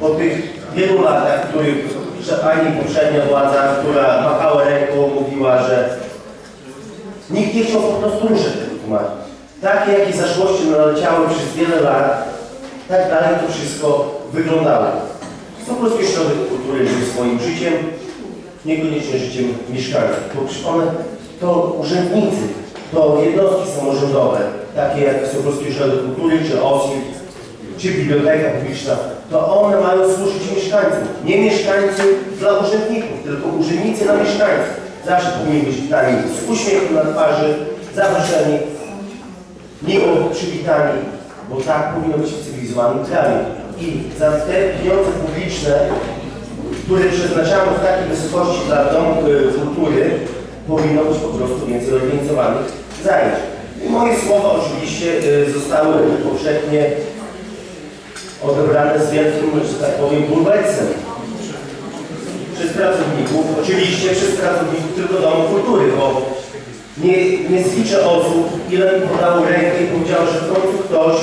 po tych wielu latach, w których że pani poprzednia władza, która machała ręką, mówiła, że nikt nie chciał po prostu ruszać tego tłumaczyć. Takie, jakie zaszłości naleciały przez wiele lat, tak dalej to wszystko wyglądało. Stokholmski Ośrodek Kultury żył swoim życiem, niekoniecznie życiem mieszkańców. Bo przypomnę, to urzędnicy, to jednostki samorządowe, takie jak Stokholmski Ośrodek Kultury, czy OSIP, czy Biblioteka Publiczna, to one mają służyć mieszkańcom. Nie mieszkańcy dla urzędników, tylko urzędnicy dla mieszkańców. Zawsze powinni być witani z uśmiechem na twarzy, zaproszeni, miło przywitani, bo tak powinno być w cywilizowanym kraju. I za te pieniądze publiczne, które przeznaczamy w takiej wysokości dla domów e, kultury, powinno być po prostu więcej organizowanych zajęć. I moje słowa oczywiście e, zostały powszechnie odebrane z wielkim, że tak powiem, bulwersem przez pracowników, oczywiście przez pracowników tylko Domu Kultury, bo nie, nie zliczę osób, ile mi podało rękę i powiedziało, że w końcu ktoś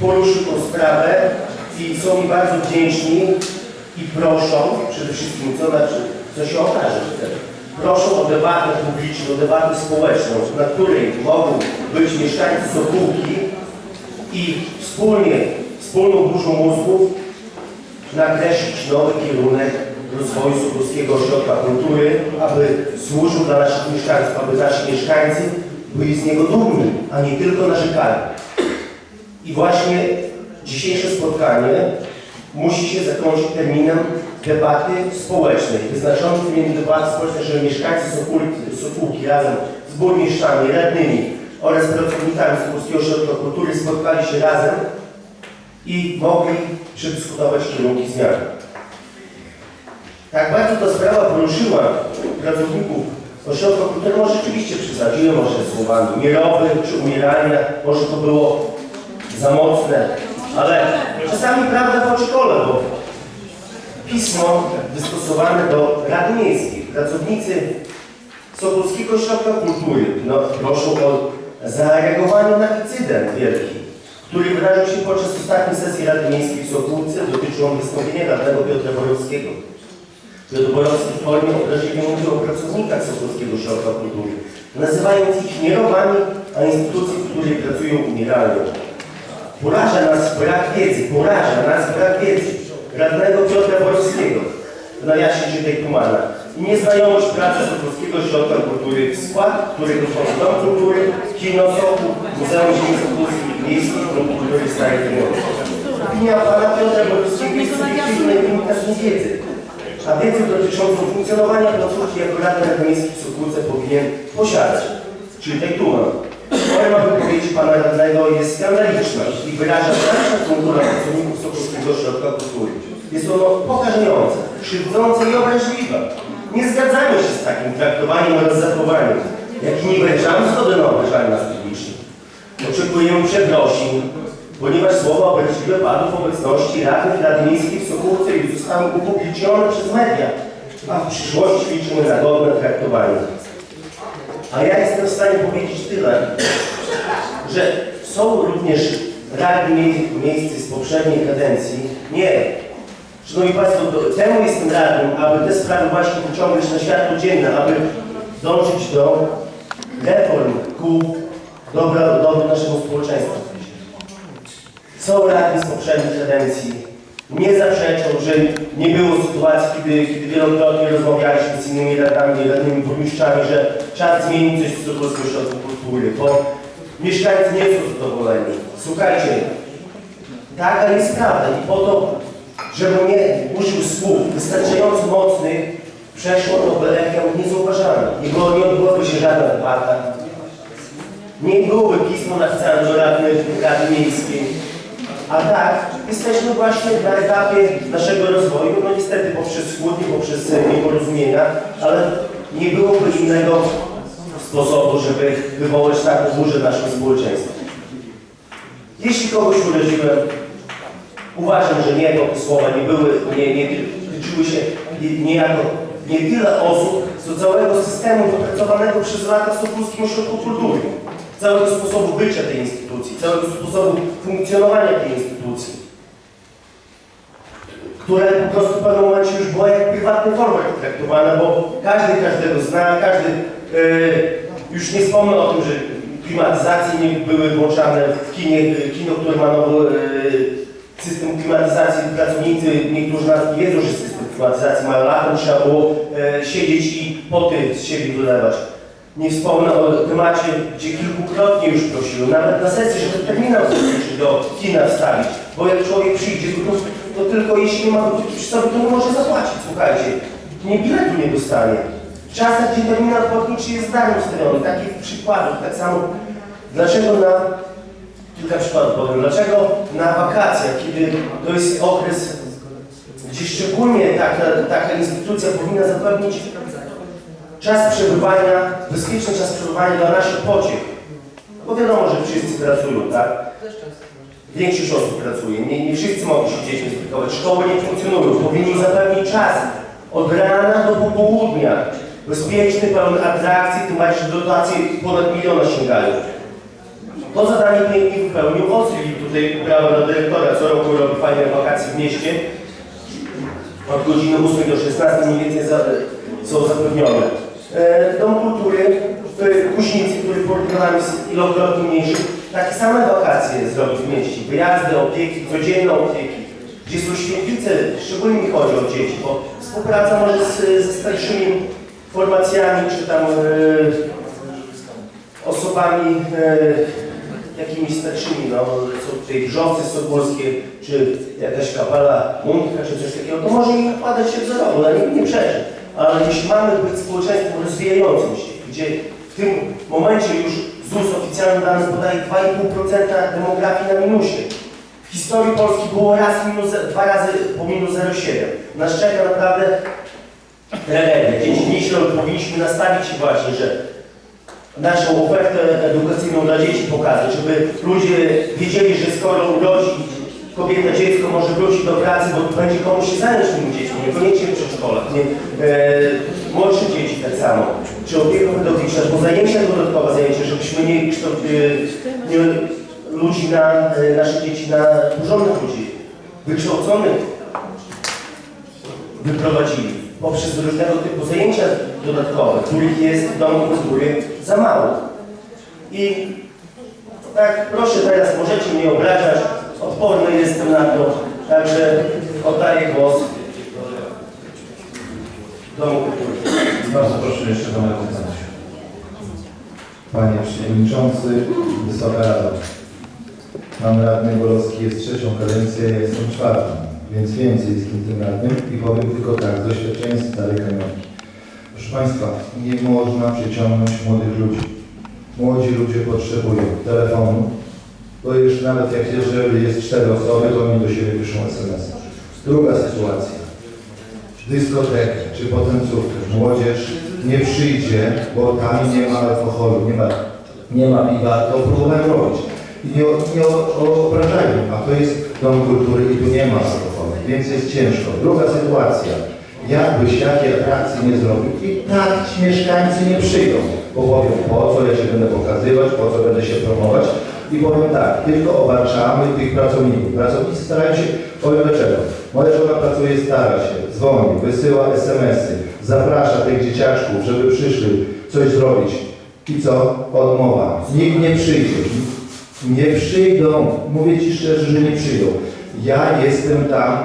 poruszył tą sprawę i są mi bardzo wdzięczni i proszą, przede wszystkim, co znaczy, co się okaże wtedy, proszą o debatę publiczną, o debatę społeczną, na której mogą być mieszkańcy Sokółki i wspólnie, wspólną burzą mózgów nakreślić nowy kierunek rozwoju Sokolskiego Ośrodka Kultury, aby służył dla naszych mieszkańców, aby nasi mieszkańcy byli z niego dumni, a nie tylko narzekali. I właśnie dzisiejsze spotkanie musi się zakończyć terminem debaty społecznej, wyznaczonym terminem debaty społecznej, żeby mieszkańcy Sokółki, Sokółki razem z burmistrzami, radnymi oraz pracownikami Sokolskiego Ośrodka Kultury spotkali się razem i mogli przedyskutować kierunki zmian. Tak bardzo ta sprawa poruszyła pracowników ośrodka kultury, może rzeczywiście przesadziłem, może słowami mirowy czy umierania, może to było za mocne, ale czasami prawda w oczy kole, bo pismo wystosowane do Rady Miejskiej, pracownicy Sokolskiego Ośrodka Kultury no, proszą o zareagowanie na incydent wielki, który wydarzył się podczas ostatniej sesji Rady Miejskiej w Sokółce. Dotyczył on wystąpienia radnego Piotra Borowskiego. Piotr Borowski w formie obraźliwie mówił o pracownikach Sokolskiego Ośrodka Kultury, nazywając ich nie robami, a instytucji, w której pracują umieralnie. Poraża nas brak wiedzy, poraża nas brak wiedzy radnego Piotra Borowskiego w najaśnieniu tej tumana nieznajomość pracy Sokolskiego Ośrodka Kultury, w skład którego wchodzi Dom Kultury, Kino Sokół, Muzeum Ziemi Sokolskiej, Miejski Dom Kultury Starej Tymowy. Opinia pana Piotra Borowskiego jest subiektywna i wynika z niewiedzy, a wiedzę dotyczącą funkcjonowania placówki jako Rady Rady Miejskiej w Sokółce powinien posiadać, czyli tej tuman. Forma wypowiedzi pana radnego jest skandaliczna i wyraża brak szacunku pracowników Sokolskiego Ośrodka Kultury. Jest ono pokażące, krzywdzące i obraźliwe. Nie zgadzamy się z takim traktowaniem oraz zachowaniem, jak wręczamy zgody na obrażanie nas publicznie. Oczekujemy przeprosin, ponieważ słowa obraźliwe padły w obecności radnych Rady Miejskiej w Sokółce i zostały upublicznione przez media, a w przyszłości liczymy na godne traktowanie. A ja jestem w stanie powiedzieć tyle, że są również radni mie- miejscy z poprzedniej kadencji. Nie. Szanowni Państwo, temu jestem radnym, aby te sprawy właśnie wyciągnąć na światło dzienne, aby dążyć do reform ku dobra, dobru naszemu społeczeństwu. Są radni z poprzedniej kadencji. Nie zaprzeczą, że nie było sytuacji, kiedy, kiedy wielokrotnie rozmawialiśmy z innymi radami, radnymi burmistrzami, że trzeba zmienić coś w Sokolskim Ośrodku Kultury, bo mieszkańcy nie są zadowoleni. Słuchajcie, taka jest prawda i po to, żebym nie użył słów wystarczająco mocnych, przeszło to belekiem niezauważalnie. Nie, było, nie odbyłaby się żadna debata, nie byłoby pismo napisane do Rady, Rady Miejskiej. A tak, jesteśmy właśnie na etapie naszego rozwoju, no niestety poprzez skłódnie, poprzez nieporozumienia, ale nie byłoby innego sposobu, żeby wywołać taką burzę w naszym społeczeństwie. Jeśli kogoś uraziłem, uważam, że nie, te słowa nie były, nie, nie tyczyły się nie- niejako nie tyle osób, co całego systemu wypracowanego przez lata w Sokólskim Ośrodku Kultury, całego sposobu bycia tej instytucji, całego sposobu funkcjonowania tej instytucji. które po prostu w pewnym momencie już była jak prywatny format traktowana, bo każdy każdego zna, każdy, e, już nie wspomnę o tym, że klimatyzacje nie były włączane w kinie, kino, które ma nowy e, system klimatyzacji, pracownicy, niektórzy nas nie wiedzą, że system klimatyzacji mają latem, trzeba było e, siedzieć i poty z siebie wylewać. Nie wspomnę o temacie, gdzie kilkukrotnie już prosiłem, nawet na sesji, żeby terminal zaskoczyć do kina wstawić, bo jak człowiek przyjdzie, to, to tylko jeśli nie ma gotówki przy sobie, to może zapłacić, słuchajcie. Nie biletu nie dostanie. W czasach, gdzie terminal płatniczy jest darem wstawiony, takich przykładów, tak samo, dlaczego na, kilka przykładów powiem, dlaczego na wakacjach, kiedy to jest okres, gdzie szczególnie taka, taka instytucja powinna zapewnić czas przebywania, bezpieczny czas przebywania dla naszych pociech. Bo wiadomo, że wszyscy pracują, tak? Większość osób pracuje, nie, nie wszyscy mogą się dziećmi spotykać, szkoły nie funkcjonują, powinni zapewnić czas od rana do popołudnia. Bezpieczny, pełny atrakcji, tym bardziej, dotacje ponad miliona sięgają. To zadanie pięknie wypełnił Ocli, tutaj brawa dla dyrektora, co roku robi fajne wakacje w mieście. Od godziny 8 do 16 mniej więcej za, są zapewnione. E, Dom Kultury w Kuźnicy, który porównany jest ilokrotnie mniejszy, takie same wakacje zrobić w mieście. Wyjazdy, opieki, codzienne opieki, gdzie są świetlice, szczególnie mi chodzi o dzieci, bo współpraca może z, ze starszymi formacjami, czy tam e, osobami e, jakimiś starszymi, no, są tutaj wrząsy sokólskie, czy jakaś kapela mundka, czy coś takiego, to może nie układać się wzorowo, ale nie, nie przeczy. Ale jeśli mamy być społeczeństwem rozwijającym się, gdzie w tym momencie już ZUS oficjalnym danym podaje 2,5% demografii na minusie. W historii Polski było raz minus, dwa razy po minus 0,7. Nas czeka naprawdę tragedia. Dzieci myślą, że powinniśmy nastawić się właśnie, że naszą ofertę edukacyjną dla dzieci pokazać, żeby ludzie wiedzieli, że skoro urodzi kobieta dziecko, może wrócić do pracy, bo będzie komuś się zająć tymi dziećmi, niekoniecznie w przedszkolach, nie, e, młodsze dzieci tak samo, czy opieka pedagogiczna, bo zajęcia dodatkowe zajęcia, żebyśmy kształcili nie, ludzi na, e, nasze dzieci na porządnych ludzi, wykształconych, wyprowadzili poprzez różnego typu zajęcia dodatkowe, których jest w domu kultury za mało. I tak, proszę teraz, możecie mnie obrażać, odporny jestem na to, także oddaję głos Domu Kultury. Bardzo proszę jeszcze do pytania. Panie Przewodniczący, Wysoka Rado. Pan radny Bolowski jest trzecią kadencję, ja jestem czwartą, więc więcej jest tym radnym i powiem tylko tak, z doświadczenia starej kamionki. Proszę Państwa, nie można przyciągnąć młodych ludzi. Młodzi ludzie potrzebują telefonu, bo już nawet jak jeżeli jest cztery osoby, to oni do siebie piszą SMS. Druga sytuacja dyskotekę czy potencówkę, młodzież nie przyjdzie, bo tam nie ma alkoholu, nie ma, nie ma piwa, to próbowałem robić. I nie, nie o- o- obrażajmy, a to jest dom kultury i tu nie ma alkoholu, więc jest ciężko. Druga sytuacja, jakbyś jakie atrakcje nie zrobił i tak ci mieszkańcy nie przyjdą, bo powią po co ja się będę pokazywać, po co będę się promować i powiem tak, tylko obarczamy tych pracowników. Pracownicy starają się, powiem dlaczego. Moja żona pracuje, stara się, dzwoni, wysyła SMS-y, zaprasza tych dzieciaczków, żeby przyszli coś zrobić. I co? Odmowa. Nikt nie przyjdzie. Nie przyjdą. Mówię Ci szczerze, że nie przyjdą. Ja jestem tam,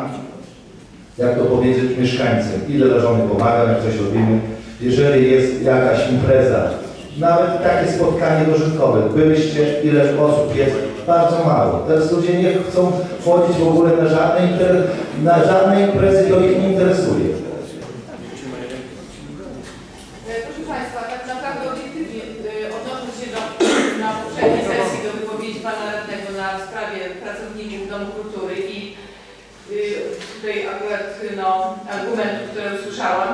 jak to powiedzieć, mieszkańcem. Ile dla żony pomagam, jak coś robimy. Jeżeli jest jakaś impreza, nawet takie spotkanie dożynkowe, byliście, ile osób jest, bardzo mało. Teraz ludzie nie chcą wchodzić w ogóle na żadne, na żadne imprezy, to ich nie interesuje. E, Proszę Państwa, tak naprawdę obiektywnie e, odnosząc się do, na poprzedniej sesji do wypowiedzi Pana Radnego na sprawie pracowników Domu Kultury i y, tutaj no, argumentów, które usłyszałam,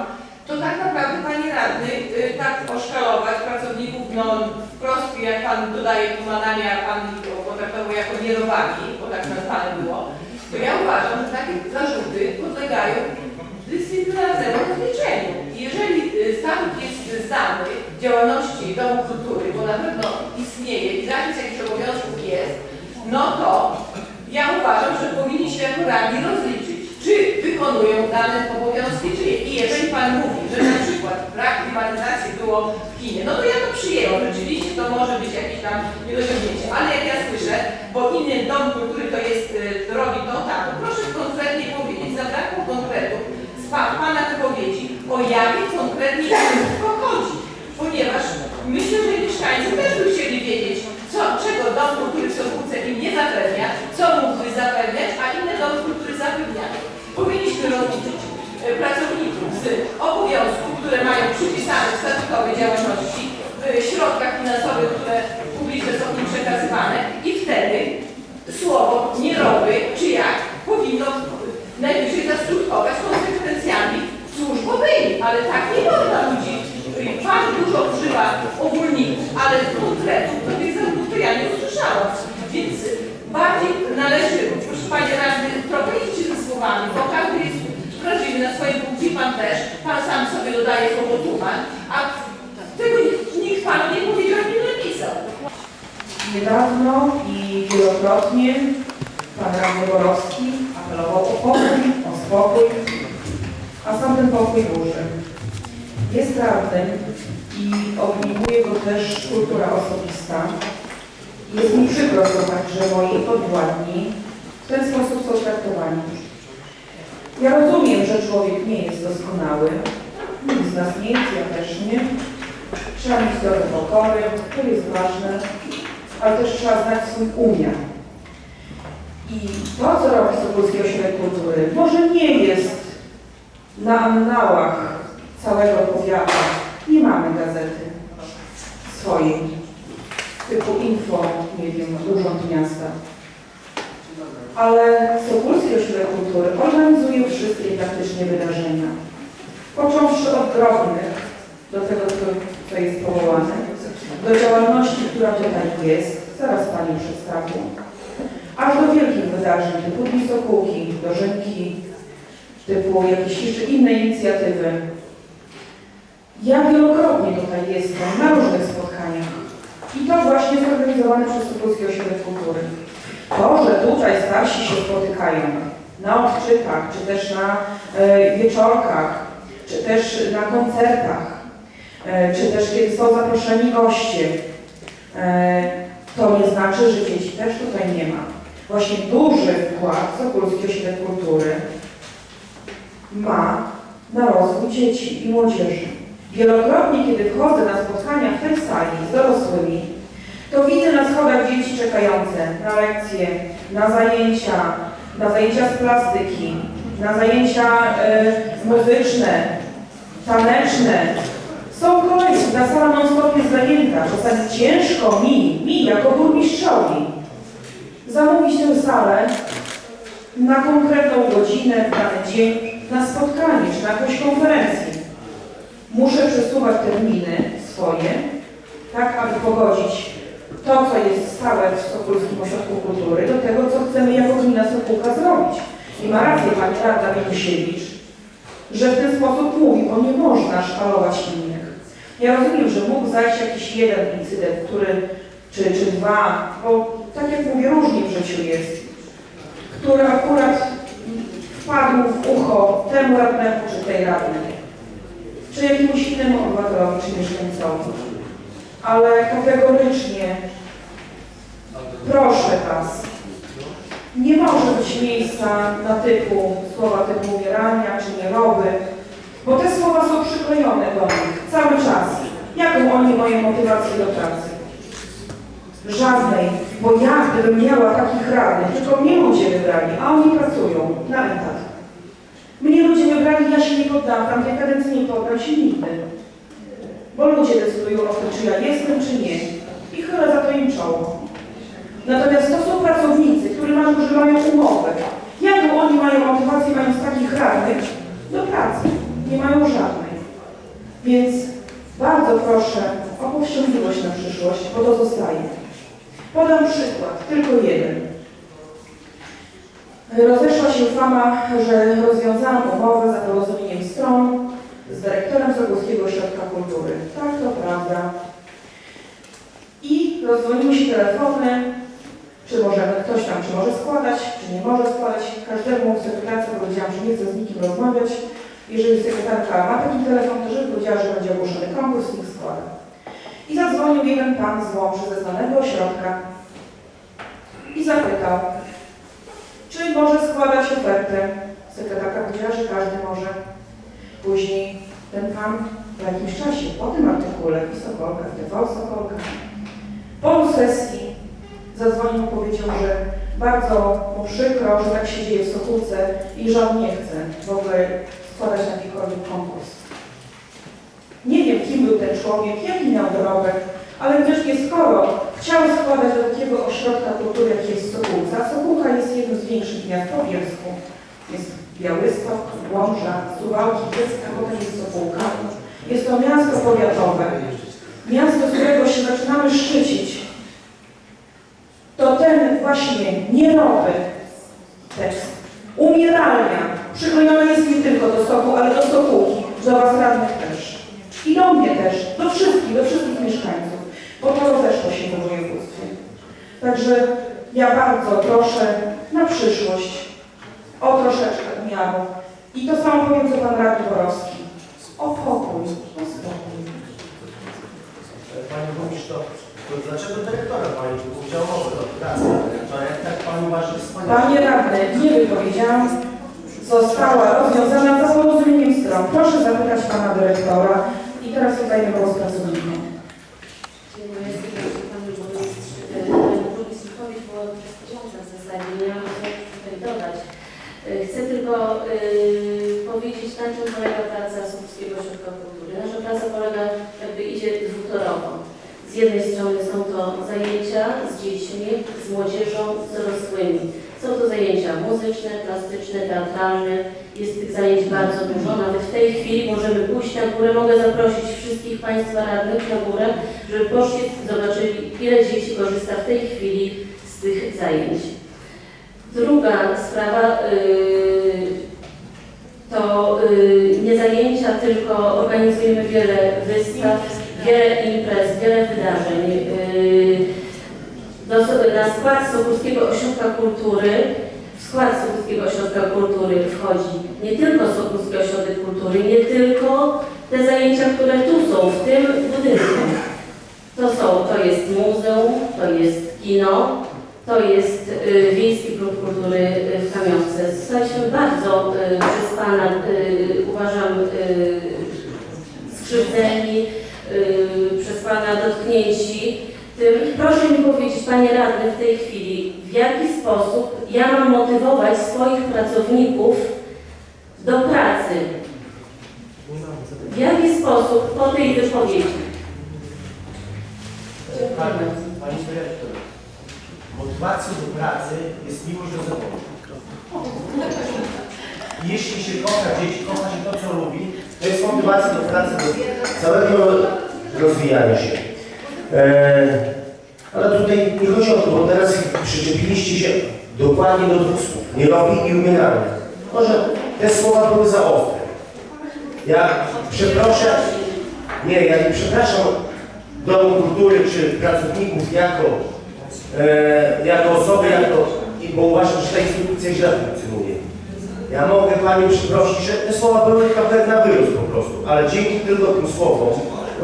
to tak naprawdę Panie Radny y, tak oszkalować pracowników, no wprost jak Pan dodaje pomanania, Pan ich potraktował jako nierowaki, bo tak nazwane było, to ja uważam, że takie zarzuty podlegają dyscyplinarnemu rozliczeniu. Jeżeli y, statut jest zdany działalności Domu Kultury, bo na pewno istnieje i zakres jakichś obowiązków jest, no to ja uważam, że powinni się radni rozliczyć, czy wykonują dane obowiązki, czyli i jeżeli Pan mówi, że na przykład brak klimatyzacji było w kinie, no to ja to przyjęłam, rzeczywiście to może być jakieś tam niedociągnięcie, ale jak ja słyszę, bo inny dom kultury to jest, y, robi to tak, to proszę konkretnie powiedzieć, zabrakło konkretu z pa, Pana wypowiedzi, o jakie konkretnie państwo chodzi, ponieważ myślę, że mieszkańcy też by chcieli dom kultury w Sokółce im nie zapewnia, co mógłby zapewniać, a inne domy kultury zapewniają. Powinniśmy rozliczyć e, pracowników z obowiązków, które mają przypisane w statutowej działalności, w środkach finansowych, które publiczne są im przekazywane i wtedy słowo nieroby, czy jak, powinno najwyżej zaskutkować konsekwencjami służbowymi, ale tak nie można ludzi. Pan dużo używa ogólników, ale konkretów to tych ja nie usłyszałam. Więc bardziej należy, proszę Panie Radny, trochę iść ze słowami, bo każdy jest wrażliwy na swoim punkcie, Pan też, Pan sam sobie dodaje słowo tłumacz, a tego nikt, Panu nie powiedział, nie napisał. Niedawno i wielokrotnie pan radny Borowski apelował o pokój, o spokój, a sam ten pokój burzy. Jest radnym i obejmuje go też kultura osobista. Jest mi przykro słuchać, że moi podwładni w ten sposób są traktowani. Ja rozumiem, że człowiek nie jest doskonały. Nikt z nas nie jest, ja też nie. Trzeba mieć trochę pokory, to jest ważne ale też trzeba znać swój umiar. I to, co robi Sokólski Ośrodek Kultury, może nie jest na annałach całego powiatu. Nie mamy gazety swojej, typu info, nie wiem, Urząd Miasta. Ale Sokólski Ośrodek Kultury organizuje wszystkie praktycznie wydarzenia. Począwszy od drobnych, do tego, co, co jest powołane, do działalności, która tutaj jest, zaraz Pani przedstawię, aż do wielkich wydarzeń, typu Dni Sokółki, dożynki, typu jakieś jeszcze inne inicjatywy. Ja wielokrotnie tutaj jestem, na różnych spotkaniach. I to właśnie zorganizowane przez Sokółski Ośrodek Kultury. To, że tutaj starsi się spotykają na odczytach, czy też na e, wieczorkach, czy też na koncertach, E, czy też kiedy są zaproszeni goście, e, to nie znaczy, że dzieci też tutaj nie ma. Właśnie duży wkład Sokólski Ośrodek Kultury ma na rozwój dzieci i młodzieży. Wielokrotnie, kiedy wchodzę na spotkania w tej sali z dorosłymi, to widzę na schodach dzieci czekające na lekcje, na zajęcia, na zajęcia z plastyki, na zajęcia e, muzyczne, taneczne, są kolejki, ta sala non stop jest zajęta. Czasami ciężko mi, mi jako burmistrzowi, zamówić tę salę na konkretną godzinę, w dany dzień, na spotkanie czy na jakąś konferencję. Muszę przesuwać terminy swoje, tak aby pogodzić to, co jest stałe w Sokólskim Ośrodku Kultury, do tego, co chcemy jako gmina Sokółka zrobić. I ma rację pani radna Mikusiewicz, że w ten sposób mówi, bo nie można szkalować innych. Ja rozumiem, że mógł zajść jakiś jeden incydent, który, czy, czy dwa, bo tak jak mówię, różnie w życiu jest, który akurat wpadł w ucho temu radnemu, czy tej radnej, czy jakiemuś innemu obywatelowi, czy mieszkańcowi. Ale kategorycznie proszę Was, nie może być miejsca na typu, słowa typu umierania czy nieroby, bo te słowa są przyklejone do nich cały czas. Jaką oni mają motywację do pracy? Żadnej, bo ja gdybym miała takich radnych, tylko mnie ludzie wybrali, a oni pracują na etat. Mnie ludzie wybrali, ja się nie poddam, tamtej kadencji nie poddam się nigdy. Bo ludzie decydują o tym, czy ja jestem, czy nie. I chyba za to im czoło. Natomiast to są pracownicy, którzy mają, którzy mają umowę. Jaką oni mają motywację, mając takich radnych do pracy? Nie mają żadnej. Więc bardzo proszę o powściągliwość na przyszłość, bo to zostaje. Podam przykład, tylko jeden. Rozeszła się fama, że rozwiązałam umowę za porozumieniem stron z dyrektorem Sokólskiego Ośrodka Kultury. Tak, to prawda. I rozdzwoniły się telefony, czy możemy, ktoś tam, czy może składać, czy nie może składać. Każdemu sekretarce powiedziałam, że nie chcę z nikim rozmawiać. Jeżeli sekretarka ma taki telefon, to żeby powiedziała, że będzie ogłoszony konkurs, niech składa. I zadzwonił jeden pan z Łomży ze znanego ośrodka i zapytał, czy może składać ofertę. Sekretarka powiedziała, że każdy może. Później ten pan po jakimś czasie, po tym artykule w Sokolka, w TV Sokolka, po sesji zadzwonił, powiedział, że bardzo mu przykro, że tak się dzieje w Sokółce i że on nie chce w ogóle składać na jakikolwiek konkurs. Nie wiem, kim był ten człowiek, jaki miał dorobek, ale widocznie skoro chciał składać do takiego ośrodka kultury, jaki jest Sokółca, Sokółka jest jednym z większych miast po Bielsku. Jest Białystok, Łomża, Suwałki, Bielska, potem jest Sokółka. Jest to miasto powiatowe, miasto, z którego się zaczynamy szczycić. To ten właśnie nierowy tekst umieralnia przyklejony jest nie tylko do soku, ale do sokółki, do was radnych też. I do mnie też, do wszystkich, do wszystkich mieszkańców, bo to rozeszło się w województwie. Także ja bardzo proszę na przyszłość o troszeczkę umiaru. I to samo powiem, co pan radny Borowski. O pokój, o spokój. Pani Burmistrz, to, to dlaczego dyrektora Pani powiedział mowę do pracy dyrektora, jak tak Pan uważa wspaniale? Panie radny, nie wypowiedziałam, została rozwiązana za porozumieniem stron. Proszę zapytać pana dyrektora i teraz oddajemy głos pracownikom. Dziękuję serdecznie Panu Burmistrz- e, Panu Burmistrzowi, było wystarczające w zasadzie, nie mam co tutaj dodać. E, Chcę tylko e, powiedzieć, na czym polega praca Słupskiego Ośrodka Kultury. Nasza praca polega, jakby idzie dwutorowo. Z jednej strony są to zajęcia z dziećmi, z młodzieżą, z dorosłymi. Są to zajęcia muzyczne, plastyczne, teatralne. Jest tych zajęć bardzo dużo. Nawet w tej chwili możemy pójść na górę. Mogę zaprosić wszystkich Państwa radnych na górę, żeby poszli, zobaczyli, ile dzieci korzysta w tej chwili z tych zajęć. Druga sprawa yy, to yy, nie zajęcia, tylko organizujemy wiele wystaw, wiele imprez, wiele wydarzeń. Do, na skład Sokulskiego Ośrodka Kultury, w skład Sokulskiego Ośrodka Kultury wchodzi nie tylko Sokulski Ośrodek Kultury, nie tylko te zajęcia, które tu są, w tym budynku. To są, to jest muzeum, to jest kino, to jest y, Wiejski Klub Kultury w Kamionce. Zostaliśmy bardzo y, przez Pana, y, uważam, skrzywdzeni, przez Pana dotknięci tym. Proszę mi powiedzieć, Panie Radny, w tej chwili, w jaki sposób ja mam motywować swoich pracowników do pracy? W jaki sposób po tej wypowiedzi? Pani, pani dyrektor, motywacją do pracy jest miłość do zawodu. Jeśli się kocha dzieci, kocha się to, co lubi, to jest motywacja do pracy, do całego rozwijania się. Eee, ale tutaj nie chodzi o to, bo teraz przyczepiliście się dokładnie do dwóch słów. Nie robi i umierania. Może te słowa były za ostre. Ja przeproszę, nie, ja nie przepraszam Domu Kultury czy pracowników jako, e, jako osoby, jako, i bo uważam, że ta instytucja źle funkcjonuje. Ja mogę Pani przeprosić, że te słowa były trochę na wyrost po prostu, ale dzięki tylko tym słowom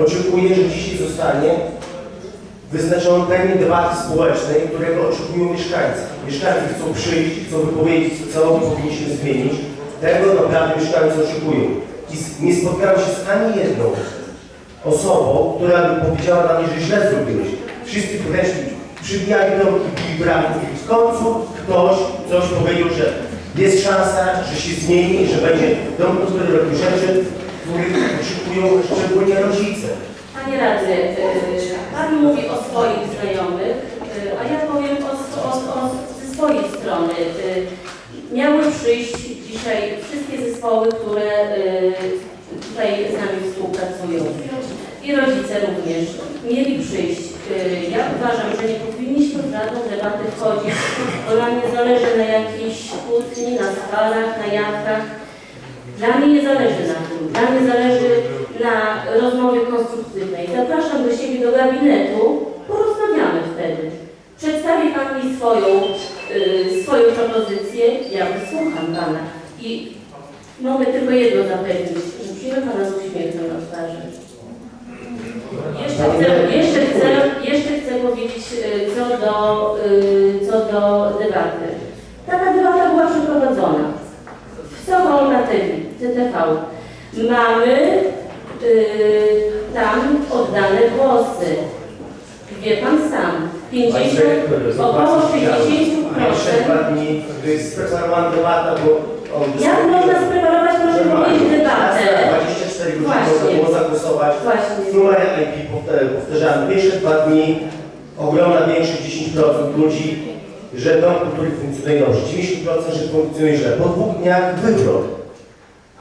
oczekuję, że dzisiaj zostanie wyznaczony termin debaty społecznej, którego oczekują mieszkańcy. Mieszkańcy chcą przyjść, chcą wypowiedzieć, co my powinniśmy zmienić. Tego naprawdę mieszkańcy oczekują. I nie spotkałem się z ani jedną osobą, która by powiedziała dla mnie, że źle zrobiłeś. Wszyscy podeszli, przybijali do i. I w końcu ktoś coś powiedział, że jest szansa, że się zmieni, że będzie dom kultury robi rzeczy, których oczekują szczególnie rodzice. Panie Radny, y, Pan mówi o swoich znajomych, y, a ja powiem o, o, o, ze swojej strony. Y, Miały przyjść dzisiaj wszystkie zespoły, które tutaj z nami współpracują. I rodzice również mieli przyjść. Y, Ja uważam, że nie powinniśmy w żadną debatę wchodzić, bo nam nie zależy na jakiejś kłótni, na skalach, na jachtach. Dla mnie nie zależy na tym. Dla mnie zależy na rozmowie konstruktywnej. Zapraszam do siebie do gabinetu, porozmawiamy wtedy. Przedstawi Pan mi swoją, y, swoją propozycję, ja wysłucham Pana. I mogę tylko jedno zapewnić, musimy Pana z uśmiechem na twarzy. Jeszcze chcę, jeszcze chcę, do, y, co do debaty. Taka debata była przeprowadzona w Sobą na TTV. Mamy y, tam oddane głosy. Wie Pan sam, 50, około 50%. Jeszcze dwa dni, to jest spreparowana debata, bo on Jak można spreparować, proszę powiedzieć, debatę? 24 godziny można było zagłosować. Właśnie. W numerze IP powtarzamy, powtarzamy, pierwsze dwa dni ogromna większość, 10% ludzi, że dom kultury funkcjonuje dobrze, 90% że funkcjonuje źle. Po dwóch dniach wywrot.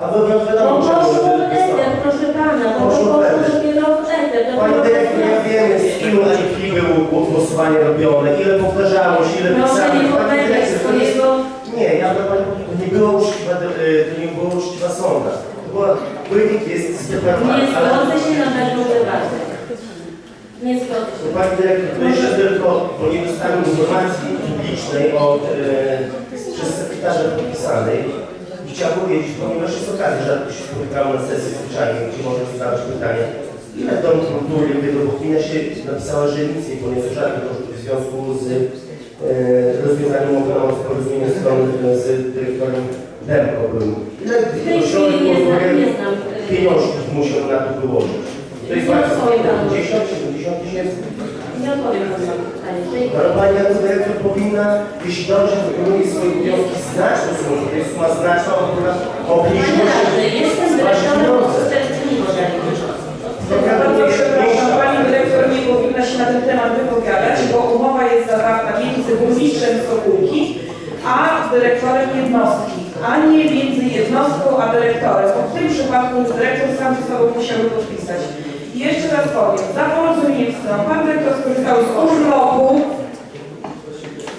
A wywrot wiadomo, eter, wystąpił. proszę Pana, bo poszło eter. dopiero w eter. Pani dyrektor, ja wiem, z ilu IP było głosowanie robione, ile powtarzało się, ile pisano. nie Pani dyrektor, jest- swojego... Nie, ja bym Pani nie było uczciwa, y, to nie było uczciwa sąda. To była, wynik jest Nie spreparowany. ale- zgodzę się na taką debatę. Nie zgodzę się. Pani dyrektor, to jeszcze tylko, bo nie dostałem informacji publicznej od, e, przez sekretarza podpisanej. Chciałbym powiedzieć, ponieważ jest okazja, że się spotykamy na sesji zwyczajnej, gdzie można zadawać pytania, ile dom kultury, gdyby bo gmina się napisała, że nic nie poniosło żadnych kosztów w związku z e, rozwiązaniem umowy porozumienia stron e, z dyrektorem Demko. Ile W tej chwili nie znam, nie znam. y, pieniążków musiał na to wyłożyć? To jest bardzo odpowiem panu. 50, 70 tysięcy? Nie odpowiem na pytanie. Tej Ale Pani jako dyrektor powinna, jeśli dobrze wykonuje swoje obowiązki, znać to sumę, to jest suma znaczna, która Panie obniżyła się jestem z dyrektorem przepraszam, pani dyrektor nie powinna się na ten temat wypowiadać, bo umowa jest zawarta między burmistrzem Sokółki a dyrektorem jednostki, a nie między jednostką a dyrektorem. Bo w tym przypadku dyrektor sam ze sobą musiałby podpisać. Jeszcze raz powiem, za porozumieniem stron pan dyrektor skorzystał z urlopu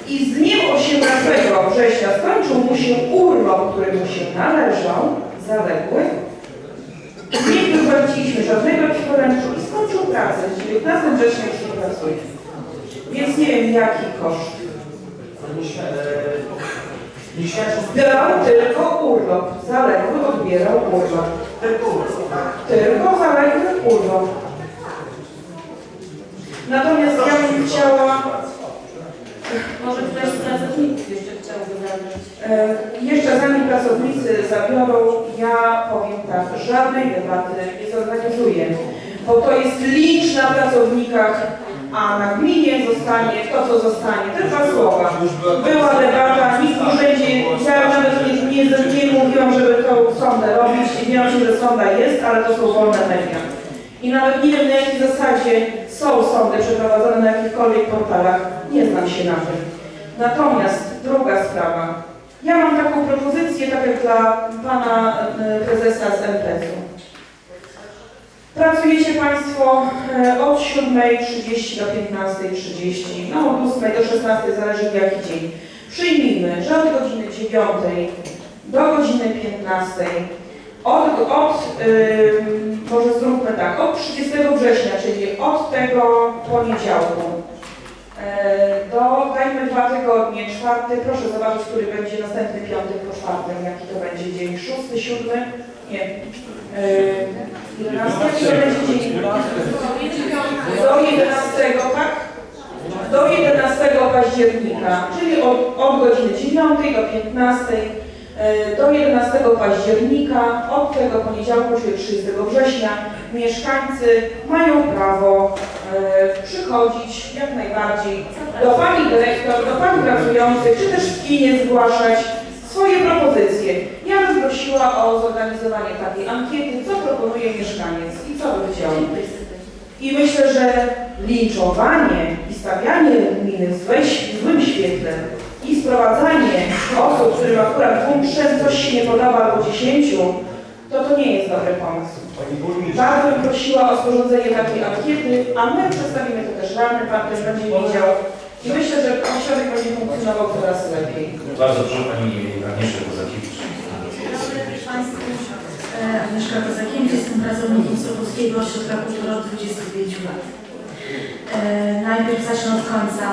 i z dniem 18 września skończył mu się urlop, który mu się należał, zaległy. Nie wypłaciliśmy żadnego ekwiwalentu i skończył pracę. W 19 września już nie pracuje. Więc nie wiem jaki koszt. Brał tylko urlop. Zaległy odbierał urlop. Tylko zaległy urlop. Natomiast ja bym chciała Może ktoś z pracowników jeszcze chciałby zabrać. E, Jeszcze zanim pracownicy zabiorą, ja powiem tak, żadnej debaty nie zorganizuję, bo to jest lincz na pracownikach, a na gminie zostanie to, co zostanie. Te dwa słowa. Była debata, nikt w urzędzie, ja nawet nie, nie, nie mówiłam, żeby to sondę robić, wiem, że sonda jest, ale to są wolne media. I nawet nie wiem na jakiej zasadzie są sądy przeprowadzone na jakichkolwiek portalach, nie znam się na tym. Natomiast druga sprawa. Ja mam taką propozycję, tak jak dla pana e, prezesa z MPC-u. Pracujecie Państwo e, od 7.30 do 15.30, no od 8 do 16, zależy w jaki dzień. Przyjmijmy, że od godziny 9 do godziny 15, od, od ym, może zróbmy tak, od 30 września, czyli od tego poniedziałku, e, do, dajmy dwa tygodnie, czwarty, proszę zobaczyć, który będzie następny piątek po czwartym, jaki to będzie dzień, szósty, siódmy, nie, yy, do 11, tak? Do 11 października, czyli od, od godziny 9 do 15, e, do 11 października, od tego poniedziałku, czyli 30 września, mieszkańcy mają prawo e, przychodzić jak najbardziej do Pani Dyrektor, do Pani pracujących, czy też w kinie zgłaszać swoje propozycje. Ja bym prosiła o zorganizowanie takiej ankiety, co proponuje mieszkaniec i co by chciał. I myślę, że linczowanie i stawianie gminy w złym świetle i sprowadzanie osób, którym akurat trzem coś się nie podoba albo dziesięciu, to to nie jest dobry pomysł. Bardzo bym prosiła o sporządzenie takiej ankiety, a my przedstawimy to też rany, pan też będzie widział. I myślę, że ośrodek będzie funkcjonował coraz lepiej. Bardzo proszę Pani Agnieszkę Kozakiewicz. Dobry Państwu, Agnieszka Kozakiewicz, jestem pracownikiem Sobolskiego Ośrodka Kultury od 25 lat. E, Najpierw zacznę od końca,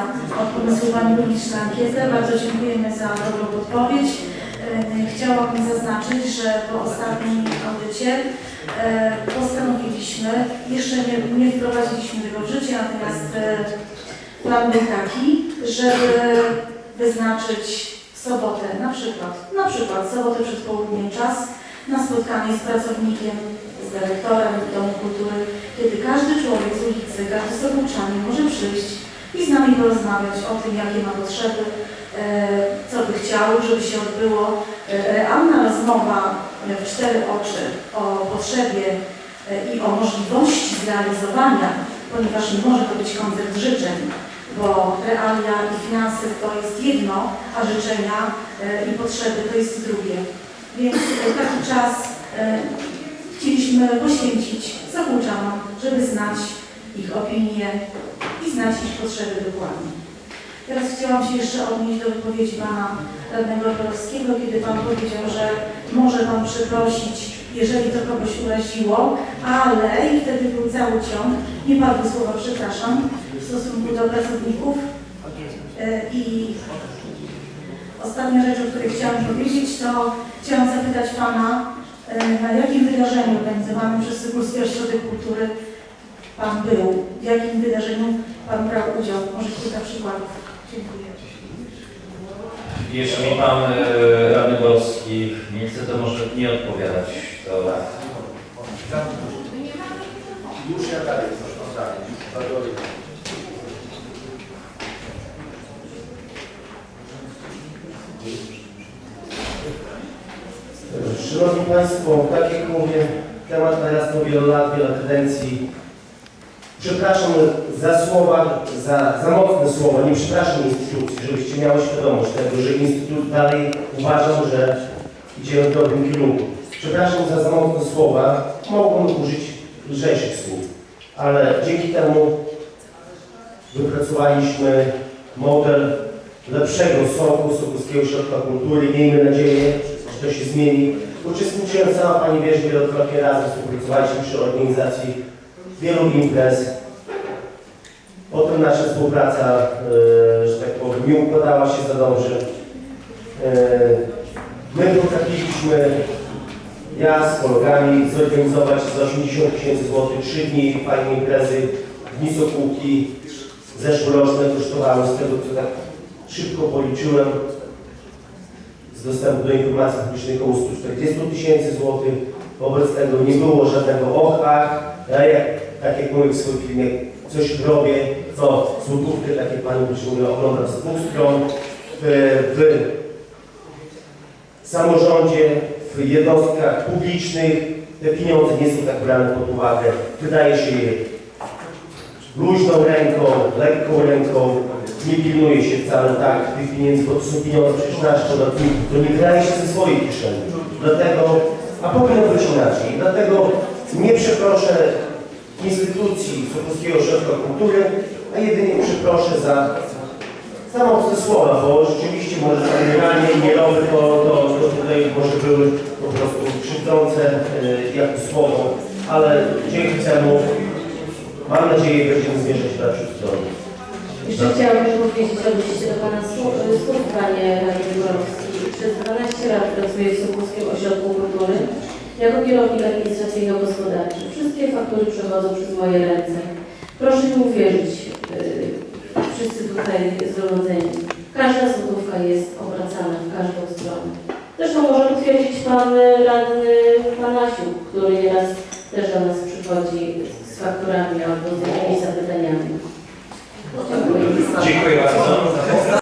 od pomysłu Pani Burmistrz na ankietę. Bardzo dziękujemy za dobrą podpowiedź. E, Chciałabym zaznaczyć, że po ostatnim audycie e, postanowiliśmy, jeszcze nie, nie wprowadziliśmy tego w życie, natomiast plan był taki, żeby wyznaczyć sobotę, na przykład, na przykład sobotę przed południem czas na spotkanie z pracownikiem, z dyrektorem Domu Kultury, kiedy każdy człowiek z ulicy, każdy sobótczanin może przyjść i z nami porozmawiać o tym, jakie ma potrzeby, e, co by chciał, żeby się odbyło realna rozmowa w cztery oczy o potrzebie e, i o możliwości zrealizowania, ponieważ nie może to być koncert życzeń, bo realia i finanse to jest jedno, a życzenia e, i potrzeby to jest drugie. Więc e, taki czas e, chcieliśmy poświęcić Zabójczanom, żeby znać ich opinie i znać ich potrzeby dokładnie. Teraz chciałam się jeszcze odnieść do wypowiedzi Pana Radnego Borowskiego, kiedy Pan powiedział, że może Pan przeprosić, jeżeli to kogoś uraziło, ale i wtedy był cały ciąg, nie padły słowa przepraszam w stosunku do pracowników E, i Ostatnia rzecz, o której chciałam powiedzieć, to chciałam zapytać Pana, e, na jakim wydarzeniu organizowanym przez Sykulski Ośrodek Kultury Pan był? W jakim wydarzeniu Pan brał udział? Może kilka przykładów. Dziękuję. Mi pan e, radny Borowski nie chce, to może nie odpowiadać. To Już ja dalej, dalej. Szanowni Państwo, tak jak mówię, temat narastał wiele lat, wiele kadencji. Przepraszam za słowa, za, za mocne słowa, nie przepraszam instytucji, żebyście miały świadomość tego, że Instytut dalej uważam, że idzie w dobrym kierunku. Przepraszam za za mocne słowa, mogłem użyć lżejszych słów, ale dzięki temu wypracowaliśmy model lepszego soku, Sokolskiego Ośrodka Kultury. Miejmy nadzieję, że to się zmieni. Uczestniczyłem, sama Pani wiesz, wielokrotnie razem współpracowaliśmy przy organizacji wielu imprez. Potem nasza współpraca, e, że tak powiem, nie układała się za dobrze. E, my potrafiliśmy, ja z kolegami, zorganizować za 80 tysięcy złotych trzy dni fajnej imprezy, dni Sokółki zeszłoroczne kosztowały z tego, co tak szybko policzyłem, z dostępu do informacji publicznej około 140 tysięcy złotych. Wobec tego nie było żadnego ocha. Ja jak, tak jak mówię w swoim filmie, coś robię, to złotówkę, tak jak Pani mówiła, oglądam z dwóch stron. W, w samorządzie, w jednostkach publicznych te pieniądze nie są tak brane pod uwagę. Wydaje się je luźną ręką, lekką ręką, nie pilnuje się wcale tak tych pieniędzy, bo to są pieniądze przecież naszych podatników, to nie wydaje się ze swojej kieszeni. Dlatego, a powinno być inaczej, dlatego nie przeproszę instytucji Sokolskiego Ośrodka Kultury, a jedynie przeproszę za, za mocne słowa, bo rzeczywiście może generalnie nie robię, to, to, to tutaj może były po prostu krzywdzące y, jako słowo, ale dzięki temu mam nadzieję, będziemy zmierzać w lepszą stronę. Jeszcze chciałabym powiedzieć, odnieść się do Pana słów, słów Panie Radny Górowski. Przez 12 lat pracuję w Sokolskim Ośrodku Kultury jako kierownik administracyjno-gospodarczy. Wszystkie faktury przechodzą przez moje ręce. Proszę mi uwierzyć, yy, wszyscy tutaj zgromadzeni. Każda złotówka jest obracana w każdą stronę. Zresztą może potwierdzić Pan Radny Panasiuk, który nieraz też do nas przychodzi z fakturami albo z jakimiś zapytaniami. Dziękuję bardzo.